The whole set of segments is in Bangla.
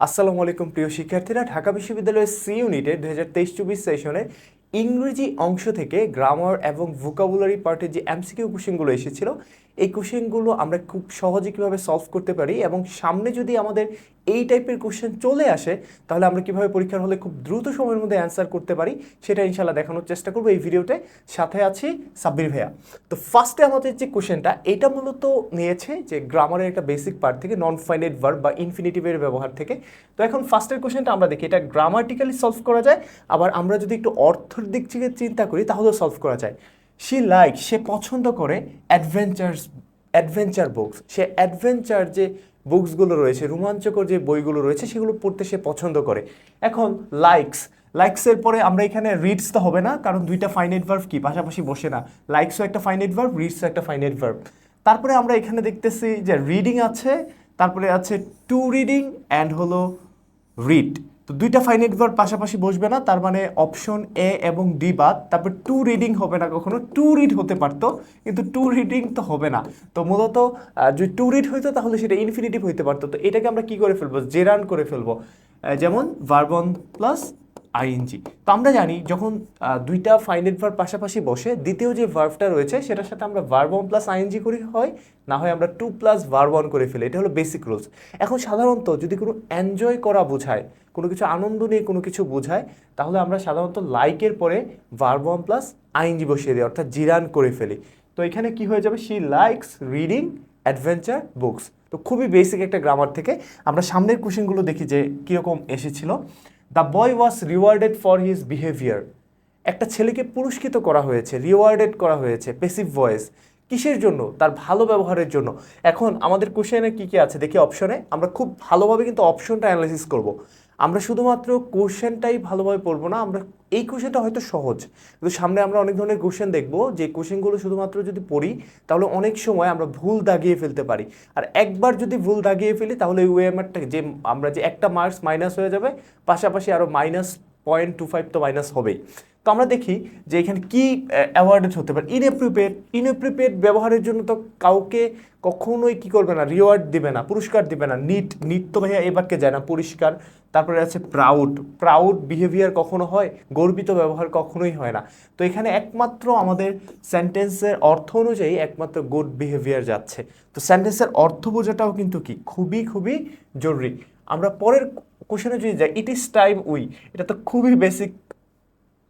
আসসালামু আলাইকুম, প্রিয় শিক্ষার্থীরা। ঢাকা বিশ্ববিদ্যালয়ের সি ইউনিটের দু হাজার তেইশ চব্বিশ সেশনে ইংরেজি অংশ থেকে গ্রামার এবং ভোকাবুলারি পার্টের যে এমসিকিউ কোশ্চেনগুলো এসেছিল এই কোশ্চেনগুলো আমরা খুব সহজে কীভাবে সলভ করতে পারি এবং সামনে যদি আমাদের এই টাইপের কোশ্চেন চলে আসে, তাহলে আমরা কীভাবে পরীক্ষার হলে খুব দ্রুত সময়ের মধ্যে অ্যান্সার করতে পারি, সেটা ইনশাল্লাহ দেখানোর চেষ্টা করব এই ভিডিওতে সাথে আছি সাব্বির ভাইয়া। তো ফার্স্টে আমাদের যে কোশ্চেনটা এটা মূলত নিয়েছে যে গ্রামারের একটা বেসিক পার্ট থেকে নন ফাইনাইট ভার্ব বা ইনফিনিটিভের ব্যবহার থেকে। তো এখন ফার্স্টের কোশ্চেনটা আমরা দেখি, এটা গ্রামাটিক্যালি সলভ করা যায়, আবার আমরা যদি একটু অর্থের দিক থেকে চিন্তা করি, তাহলেও সলভ করা যায়। সে লাইক সে পছন্দ করে অ্যাডভেঞ্চার্স অ্যাডভেঞ্চার বুকস সে অ্যাডভেঞ্চার যে বুকসগুলো রয়েছে, রোমাঞ্চকর যে বইগুলো রয়েছে, সেগুলো পড়তে সে পছন্দ করে। এখন লাইকস লাইকসের পরে আমরা এখানে রিডস তো হবে না, কারণ দুইটা ফাইনাইট ভার্ভ কি? পাশাপাশি বসে না। লাইকসও একটা ফাইনাইট ভার্ভ রিডসও একটা ফাইনাইট ভার্ভ তারপরে আমরা এখানে দেখতেছি যে রিডিং আছে, তারপরে আছে টু রিডিং অ্যান্ড হলো রিড তো দুইটা ফাইনাইট ভার্ব পাশাপাশি বসবে না, তার মানে অপশন এ এবং ডি বাদ, তারপর টু রিডিং হবে না কখনো টু রিড হতে পারতো, কিন্তু টু রিডিং তো হবে না। তো মূলত যদি টু রিড হইতো তাহলে সেটা ইনফিনিটিভ হইতে পারতো। তো এটাকে আমরা কি করে ফেলব? জেরান করে ফেলব। যেমন ভার্বন প্লাস আইএনজি তো আমরা জানি যখন দুইটা ফাইনাইট ভার্ব পাশাপাশি বসে, দ্বিতীয় যে ভার্বটা রয়েছে, সেটার সাথে আমরা ভার্বন প্লাস আইএনজি করি হয়, না হয় আমরা টু প্লাস ভার্বন করে ফেলি। এটা হলো বেসিক রুলস এখন সাধারণত যদি কোনো এনজয় করা বোঝায় কোনো কিছু আনন্দ নিয়ে কোনো কিছু বোঝায়, তাহলে আমরা সাধারণত লাইকের পরে ভার্বন প্লাস আইএনজি বসিয়ে দিই, অর্থাৎ জিরান করে ফেলি। তো এখানে কি হয়ে যাবে? She likes reading adventure books তো খুবই বেসিক একটা গ্রামার থেকে আমরা সামনের কোশ্চেনগুলো দেখি যে কীরকম এসেছিল। The boy was rewarded for his behaviour একটা ছেলেকে পুরস্কৃত করা হয়েছে রিওয়ার্ডেড করা হয়েছে পেসিভ ভয়েস কিসের জন্য? তার ভালো ব্যবহারের জন্য। এখন আমাদের কোশ্চেনে কী কী আছে দেখি অপশনে আমরা খুব ভালোভাবে কিন্তু অপশনটা অ্যানালাইসিস করব। আমরা শুধুমাত্র কোশ্চেনটাই ভালোভাবে পড়ব না, আমরা এই কোশ্চেনটা হয়তো সহজ। কিন্তু সামনে আমরা অনেক ধরনের কোশ্চেন দেখব, যে কোশ্চেনগুলো শুধুমাত্র যদি পড়ি, তাহলে অনেক সময় আমরা ভুল দাগিয়ে ফেলতে পারি। আর একবার যদি ভুল দাগিয়ে ফেলি, তাহলে ওই ওয়েমারটা যে আমরা যে একটা মার্কস মাইনাস হয়ে যাবে, পাশাপাশি আরও মাইনাস পয়েন্ট টু ফাইভ তো মাইনাস হবেই। তো আমরা দেখি যে এখানে কি অ্যাওয়ার্ডেড হতে পারে। ইনএপ্রিপেড ইনএপ্রিপেড ব্যবহারের জন্য তো কাউকে কখনোই কি করবে না রিওয়ার্ড দিবে না, পুরস্কার দিবে না। নিট নিট তো ভাইয়া এবারকে যায় না, পরিষ্কার। তারপরে আছে প্রাউড প্রাউড বিহেভিয়ার কখনো হয়, গর্বিত ব্যবহার কখনোই হয় না। তো এখানে একমাত্র আমাদের সেন্টেন্সের অর্থ অনুযায়ী একমাত্র গুড বিহেভিয়ার যাচ্ছে। তো সেন্টেন্সের অর্থ বোঝাটাও কিন্তু কি? খুবই খুবই জরুরি। আমরা পরের কোশ্চেনে যদি যাই ইট ইজ টাইম উই এটা তো খুবই বেসিক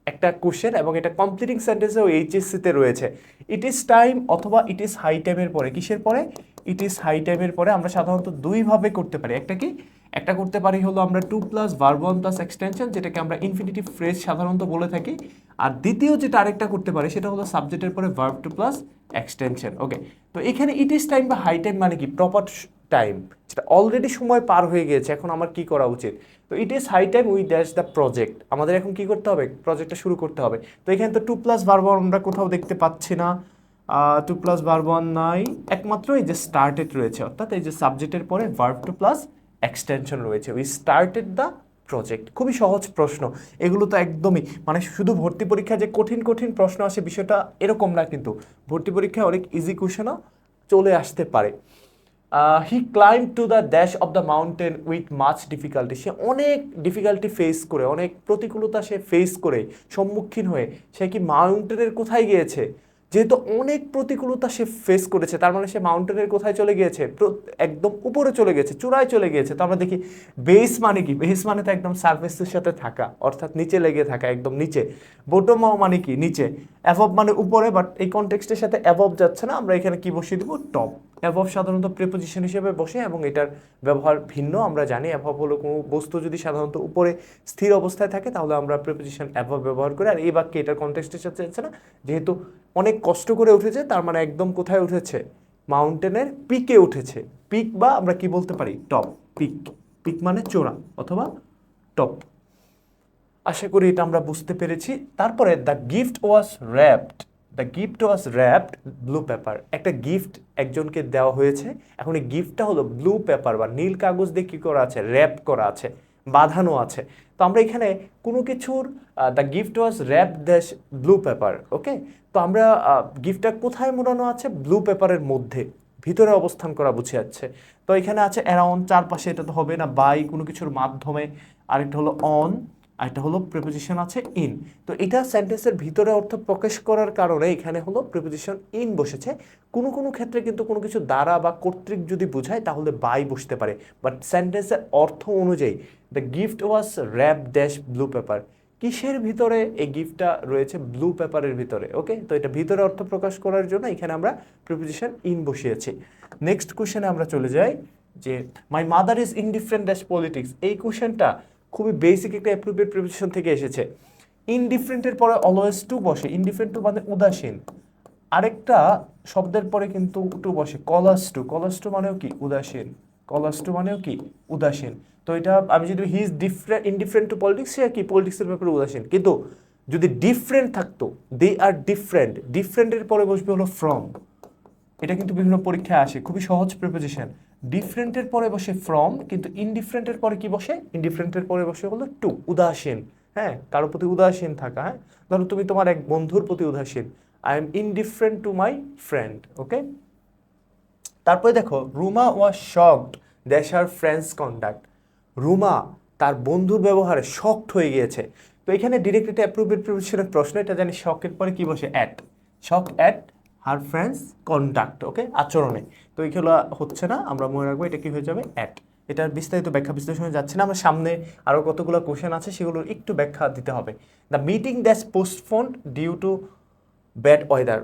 একটা কোশ্চেন এবং এটা কমপ্লিটিং সেন্টেন্সেও এইচএসসিতে রয়েছে। ইট ইজ টাইম অথবা ইট ইজ হাই টাইমের পরে। কিসের পরে? ইট ইজ হাই টাইমের পরে আমরা সাধারণত দুইভাবে করতে পারি। একটা কি? একটা করতে পারি হলো আমরা to plus verb plus extension যেটাকে আমরা ইনফিনিটিভ ফ্রেজ সাধারণত বলে থাকি। আর দ্বিতীয় যেটা আরেকটা করতে পারি, সেটা হলো সাবজেক্টের পরে verb to plus extension okay তো এখানে ইট ইজ টাইম বা হাই টাইম মানে কি? প্রপার টাইম যেটা অলরেডি সময় পার হয়ে গিয়েছে, এখন আমার কি করা উচিত? তো it is high time we dash the project আমাদের এখন কি করতে হবে? প্রজেক্টটা শুরু করতে হবে। তো এখানে তো টু প্লাস ভার্বন আমরা কোথাও দেখতে পাচ্ছি না। টু প্লাস ভার্বন নাই। একমাত্র এই যে স্টার্টেড রয়েছে, অর্থাৎ এই যে সাবজেক্টের পরে ভার্ব টু প্লাস এক্সটেনশন রয়েছে। উই স্টার্টেড দ্য প্রজেক্ট খুবই সহজ প্রশ্ন। এগুলো তো একদমই মানে শুধু ভর্তি পরীক্ষা যে কঠিন কঠিন প্রশ্ন আসে বিষয়টা এরকম না কিন্তু। ভর্তি পরীক্ষায় অনেক ইজি কোশ্চেনও চলে আসতে পারে। He climb to the dash of the mountain with much difficulty সে অনেক ডিফিকাল্টি ফেস করে, অনেক প্রতিকূলতা সে ফেস করে, সম্মুখীন হয়ে। সে কি মাউন্টেনের কোথায় গিয়েছে? যেহেতু অনেক প্রতিকূলতা সে ফেস করেছে, তার মানে সে মাউন্টেনের কোথায় চলে গিয়েছে? একদম উপরে চলে গেছে চূড়ায় চলে গিয়েছে। তো আমরা দেখি বেস মানে কি? বেস মানে তো একদম সার্ফেসের সাথে থাকা, অর্থাৎ নিচে লেগে থাকা, একদম নিচে। বোটমাও মানে কি? নিচে। অ্যাভব মানে উপরে বাট এই কনটেক্সটের সাথে অ্যাভব যাচ্ছে না, আমরা এখানে কি বসিয়ে দেবো? টপ অ্যাভব সাধারণত প্রিপোজিশন হিসেবে বসে এবং এটার ব্যবহার ভিন্ন। আমরা জানি অ্যাভব হলো কোনো বস্তু যদি সাধারণত উপরে স্থির অবস্থায় থাকে, তাহলে আমরা প্রিপোজিশন অ্যাভব ব্যবহার করি। আর এই বাক্যে এটার কনটেক্সটের সাথে যাচ্ছে না। যেহেতু অনেক কষ্ট করে উঠেছে, তার মানে একদম কোথায় উঠেছে? মাউন্টেনের পিকে উঠেছে। পিক বা আমরা কি বলতে পারি? টপ পিক পিক মানে চোরা অথবা টপ আশা করি এটা আমরা বুঝতে পেরেছি। তারপরে the gift was wrapped the gift was wrapped blue paper একটা গিফট একজনকে দেওয়া হয়েছে। এখন এই গিফটটা হলো ব্লু পেপার বা নীল কাগজ দিয়ে কী করা আছে? র্যাপ করা আছে, বাঁধানো আছে। তো আমরা এখানে কোনো কিছুর the gift was wrap dash blue paper okay তো আমরা গিফটটা কোথায় মোড়ানো আছে? ব্লু পেপারের মধ্যে, ভিতরে অবস্থান করা বুঝে যাচ্ছে। তো এখানে আছে অ্যারাউন্ড চারপাশে এটা তো হবে না বাই কোনো কিছুর মাধ্যমে। আরেকটা হলো অন আরেকটা হলো প্রিপোজিশন আছে ইন তো এটা সেন্টেন্সের ভিতরে অর্থ প্রকাশ করার কারণে এখানে হলো প্রিপোজিশন ইন বসেছে। কোনো কোনো ক্ষেত্রে কিন্তু কোনো কিছু দ্বারা বা কর্তৃক যদি বোঝায়, তাহলে বাই বসতে পারে। বাট সেন্টেন্সের অর্থ অনুযায়ী the gift was wrap dash blue paper কিসের ভিতরে এই গিফটটা রয়েছে? ব্লু পেপারের ভিতরে ওকে তো এটা ভিতরে অর্থ প্রকাশ করার জন্য এখানে আমরা প্রিপোজিশন ইন বসিয়েছি। নেক্সট কোশ্চেনে আমরা চলে যাই যে my mother is indifferent dash politics এই কোশ্চেনটা খুবই বেসিক একটা অ্যাপ্রোপ্রিয়েট প্রিপোজিশন থেকে এসেছে। ইনডিফারেন্টের পরে অলওয়েজ টু বসে। ইনডিফারেন্ট টু মানে উদাসীন। আরেকটা শব্দের পরে কিন্তু টু বসে। কলাস টু কলাস টু মানেও কি? উদাসীন। কলাস টু মানেও কি? উদাসীন। তো এটা আমি যদি he is different indifferent to politics সে কি পলিটিক্সের ব্যাপারে উদাসীন। কিন্তু যদি ডিফারেন্ট থাকতো দে আর ডিফারেন্ট ডিফারেন্টের পরে বসবে হলো ফ্রম এটা কিন্তু বিভিন্ন পরীক্ষায় আসে। খুবই সহজ প্রিপোজিশন ডিফারেন্টের পরে বসে ফ্রম কিন্তু ইনডিফারেন্টের পরে কি বসে? ইনডিফারেন্টের পরে বসে হলো টু উদাসীন। হ্যাঁ কারোর প্রতি উদাসীন থাকা হ্যাঁ? ধরো তুমি তোমার এক বন্ধুর প্রতি উদাসীন। I am indifferent to my friend okay তারপরে দেখো রুমা ওয়াজ শকড দ্যাশ আর ফ্রেন্ডস কন্ডাক্ট রুমা তার বন্ধুর ব্যবহারে শকড হয়ে গিয়েছে। তো এখানে ডিরেক্ট এটা প্রিপোজিশনের প্রশ্ন, এটা জানি শকের পরে কি বসে? At shock at her friends conduct okay আচরণে। তো এইগুলো হচ্ছে না, আমরা মনে রাখব এটা কি হয়ে যাবে? অ্যাট এটার বিস্তারিত ব্যাখ্যা বিশ্লেষণে যাচ্ছে না, আমরা সামনে আরও কতগুলো কোশ্চেন আছে সেগুলোর একটু ব্যাখ্যা দিতে হবে। The meeting has postpone due to bad weather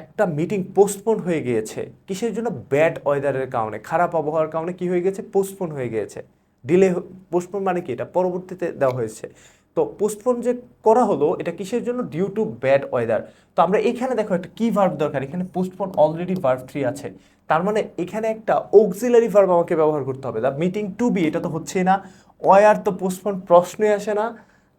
একটা মিটিং পোস্টপোন হয়ে গিয়েছে। কিসের জন্য? ব্যাড ওয়েদারের কারণে। খারাপ আবহাওয়ার কারণে কি হয়ে গেছে? পোস্টপোন হয়ে গিয়েছে। ডিলে পোস্টপোন মানে কি? এটা পরবর্তীতে দেওয়া হয়েছে। তো পোস্টপোন যে করা হলো, এটা কিসের জন্য? ডিউ টু ব্যাড ওয়েদার তো আমরা এখানে দেখো একটা কি ভার্ব দরকার? এখানে পোস্টপোন অলরেডি ভার্ব থ্রি আছে। তার মানে এখানে একটা অক্সিলারি ভার্ব আমাকে ব্যবহার করতে হবে। দ্য মিটিং টু বি এটা তো হচ্ছে না। ওয়ার তো পোস্টপোন প্রশ্নই আসে না।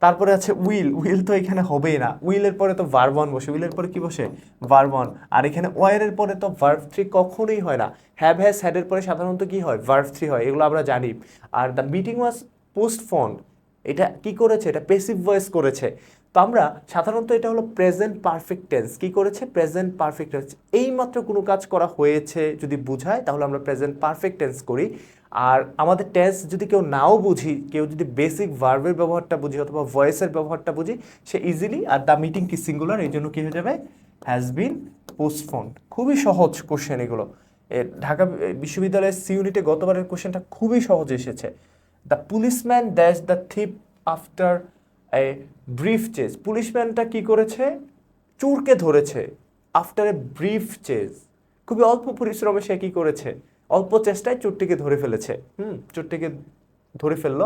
তারপরে আছে উইল উইল তো এখানে হবেই না। উইলের পরে তো ভার্বন বসে। উইলের পরে কি বসে? ভার্বন আর এখানে ওয়ারের পরে তো ভার্ভ থ্রি কখনোই হয় না। হ্যাভ হ্যাজ হ্যাডের পরে সাধারণত কি হয়? ভার্ভ থ্রি হয়। এগুলো আমরা জানি। আর দ্য মিটিং ওয়াজ পোস্টফোন এটা কি করেছে? এটা পেসিভ ভয়েস করেছে। তো আমরা সাধারণত এটা হলো প্রেজেন্ট পারফেক্ট টেন্স কি করেছে? প্রেজেন্ট পারফেক্ট টেন্স এই মাত্র কোনো কাজ করা হয়েছে যদি বুঝায়, তাহলে আমরা প্রেজেন্ট পারফেক্ট টেন্স করি। আর আমাদের টেন্স যদি কেউ নাও বুঝি, কেউ যদি বেসিক ভার্বের ব্যবহারটা বুঝি অথবা ভয়েসের ব্যবহারটা বুঝি, সে ইজিলি আর দ্য মিটিং কি সিঙ্গুলার এই জন্য কী হয়ে যাবে? হ্যাজ বিন পোস্টফোন খুবই সহজ কোশ্চেন এগুলো। ঢাকা বিশ্ববিদ্যালয়ের সি ইউনিটে গতবারের কোশ্চেনটা খুবই সহজ এসেছে। The policeman dash the thief after a brief chase পুলিশম্যানটা কি করেছে? চুরকে ধরেছে আফটার এ ব্রিফ চেজ খুবই অল্প পরিশ্রমে সে কী করেছে? অল্প চেষ্টায় চোরটিকে ধরে ফেলেছে। হুম, চোরটিকে ধরে ফেলল।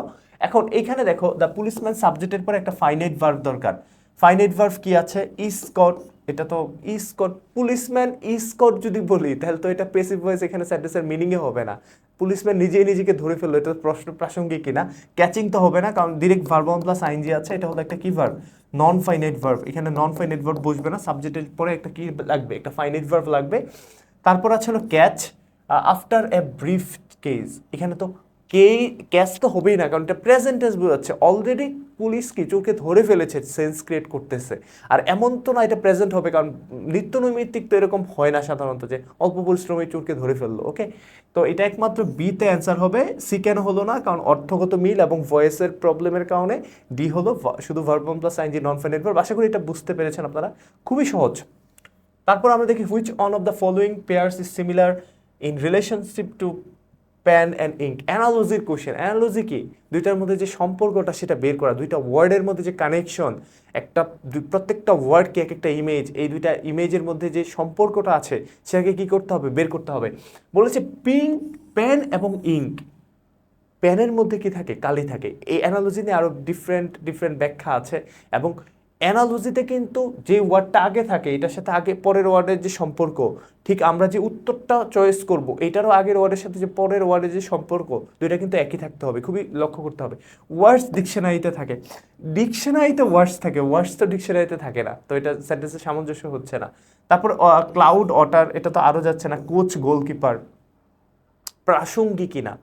এখন এইখানে দেখো দ্য পুলিশম্যান সাবজেক্টের পরে একটা ফাইনাইট ভার্ভ দরকার। ফাইনাইট ভার্ভ কি আছে? ইসকট এটা তো ইসকট পুলিশম্যান ইসকট যদি বলি, তাহলে তো এটা পেসিভ ভয়েস এখানে সেন্টেন্সের মিনিংয়ে হবে না। পুলিশম্যান নিজেই নিজেকে ধরে ফেলল, এটা প্রশ্ন প্রাসঙ্গিক কিনা। ক্যাচিং তো হবে না, কারণ ডিরেক্ট ভার্ব প্লাস আইনজি আছে, এটা হলো একটা কি ভার্ব নন ফাইনাইট ভার্ব এখানে নন ফাইনাইট ভার্ব বসবে না সাবজেক্টের পরে একটা কি লাগবে, একটা ফাইনাইট ভার্ব লাগবে। তারপর আছে হলো catch after a brief case এখানে তো কে ক্যাচ তো হবেই না, কারণ এটা প্রেজেন্ট টেন্স বোঝাচ্ছে। অলরেডি পুলিশ কি চোরকে ধরে ফেলেছে সেন্স ক্রিয়েট করতেছে। আর এমন তো না এটা প্রেজেন্ট হবে, কারণ নিত্য নৈমিত্তিক তো এরকম হয় না সাধারণত যে অল্প পরিশ্রমে চোরকে ধরে ফেলল ওকে তো এটা একমাত্র বিতে অ্যান্সার হবে সি কেন হলো না, কারণ অর্থগত মিল এবং ভয়েসের প্রবলেমের কারণে ডি হলো শুধু verb plus ing non finite verb আশা করি এটা বুঝতে পেরেছেন আপনারা, খুবই সহজ। তারপর আমরা দেখি which one of the following pairs is similar in relationship to pen and ink অ্যানালজির question analogy কি? দুইটার মধ্যে যে সম্পর্কটা, সেটা বের করা। দুইটা ওয়ার্ডের মধ্যে যে কানেকশন একটা প্রত্যেকটা ওয়ার্ডকে এক একটা ইমেজ এই দুইটা ইমেজের মধ্যে যে সম্পর্কটা আছে, সেটাকে কি করতে হবে? বের করতে হবে। বলেছে পিঙ্ক প্যান এবং ইঙ্ক প্যানের মধ্যে কি থাকে? কালি থাকে। এই অ্যানালজি নিয়ে আরও ডিফারেন্ট ডিফারেন্ট ব্যাখ্যা আছে এবং অ্যানালজিতে কিন্তু যে ওয়ার্ডটা আগে থাকে, এটার সাথে আগে পরের ওয়ার্ডের যে সম্পর্ক, ঠিক আমরা যে উত্তরটা চয়েস করব, এটারও আগের ওয়ার্ডের সাথে যে পরের ওয়ার্ডের যে সম্পর্ক, দুইটা কিন্তু একই থাকতে হবে, খুবই লক্ষ্য করতে হবে। ওয়ার্ডস ডিকশনারিতে থাকে। ডিকশনারিতে ওয়ার্ডস থাকে ওয়ার্ডস তো ডিকশনারিতে থাকে না, তো এটা সেন্টেন্সের সামঞ্জস্য হচ্ছে না। তারপর ক্লাউড অটার এটা তো আরও যাচ্ছে না কোচ গোলকিপার প্রাসঙ্গিক কিনা।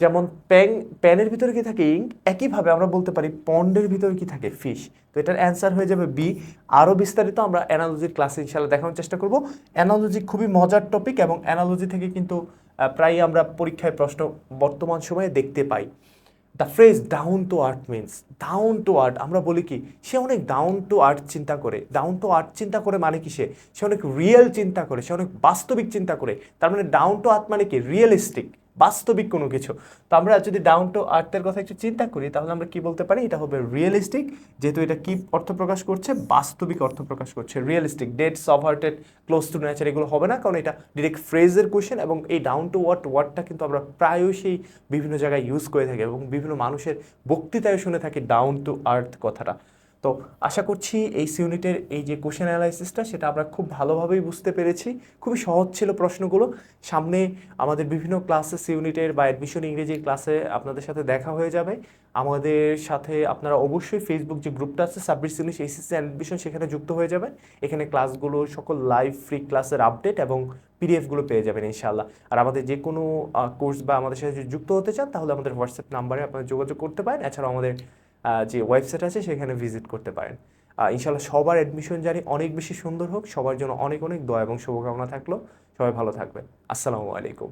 যেমন প্যাং প্যানের ভিতরে কি থাকে ইঙ্ক? একইভাবে আমরা বলতে পারি পন্ডের ভিতরে কি থাকে ফিশ। তো এটার অ্যান্সার হয়ে যাবে বি। আরও বিস্তারিত আমরা অ্যানালজির ক্লাসে ইনশাল্লাহ দেখানোর চেষ্টা করব। অ্যানালজি খুবই মজার টপিক এবং অ্যানালজি থেকে কিন্তু আহ, প্রায়ই আমরা পরীক্ষায় প্রশ্ন বর্তমান সময়ে দেখতে পাই। The phrase down to earth means down to earth আমরা বলি কি সে অনেক ডাউন টু আর্থ চিন্তা করে। ডাউন টু আর্থ চিন্তা করে মানে কি সে? সে অনেক রিয়েল চিন্তা করে সে অনেক বাস্তবিক চিন্তা করে। তার মানে ডাউন টু আর্থ মানে কি? রিয়েলিস্টিক বাস্তবিক কোনো কিছু। তো আমরা যদি ডাউন টু আর্থের কথা একটু চিন্তা করি, তাহলে আমরা কি বলতে পারি? এটা হবে রিয়েলিস্টিক যেহেতু এটা কি অর্থ প্রকাশ করছে? বাস্তবিক অর্থ প্রকাশ করছে। রিয়েলিস্টিক ডেট সভার্টেড ক্লোজ টু নেচার এগুলো হবে না, কারণ এটা ডিরেক্ট ফ্রেজের কোয়েশ্চেন এবং এই ডাউন টু ওয়ার্ড ওয়ার্ডটা কিন্তু আমরা প্রায়শই বিভিন্ন জায়গায় ইউজ করে থাকি এবং বিভিন্ন মানুষের বক্তৃতায় শুনে থাকি ডাউন টু আর্থ কথাটা। তো আশা করছি এই ইউনিটের এই যে কোশ্চেন অ্যানালাইসিসটা সেটা আমরা খুব ভালোভাবেই বুঝতে পেরেছি। খুবই সহজ ছিল প্রশ্নগুলো। সামনে আমাদের বিভিন্ন ক্লাসে ইউনিটের বা অ্যাডমিশন ইংরেজির ক্লাসে আপনাদের সাথে দেখা হয়ে যাবে। আমাদের সাথে আপনারা অবশ্যই ফেসবুক যে গ্রুপটা আছে সাব্বিশ ইউনিশ এইচএসসি অ্যাডমিশন সেখানে যুক্ত হয়ে যাবেন। এখানে ক্লাসগুলো সকল লাইভ ফ্রি ক্লাসের আপডেট এবং পিডিএফগুলো পেয়ে যাবেন ইনশাআল্লাহ। আর আমাদের যে কোনো কোর্স বা আমাদের সাথে যুক্ত হতে চান, তাহলে আমাদের হোয়াটসঅ্যাপ নাম্বারে আপনারা যোগাযোগ করতে পারেন। এছাড়াও আমাদের যে ওয়েবসাইট আছে সেখানে ভিজিট করতে পারেন। ইনশাল্লাহ সবার অ্যাডমিশন জানি অনেক বেশি সুন্দর হোক। সবার জন্য অনেক অনেক দয়া এবং শুভকামনা থাকল। সবাই ভালো থাকবেন। আসসালামু আলাইকুম।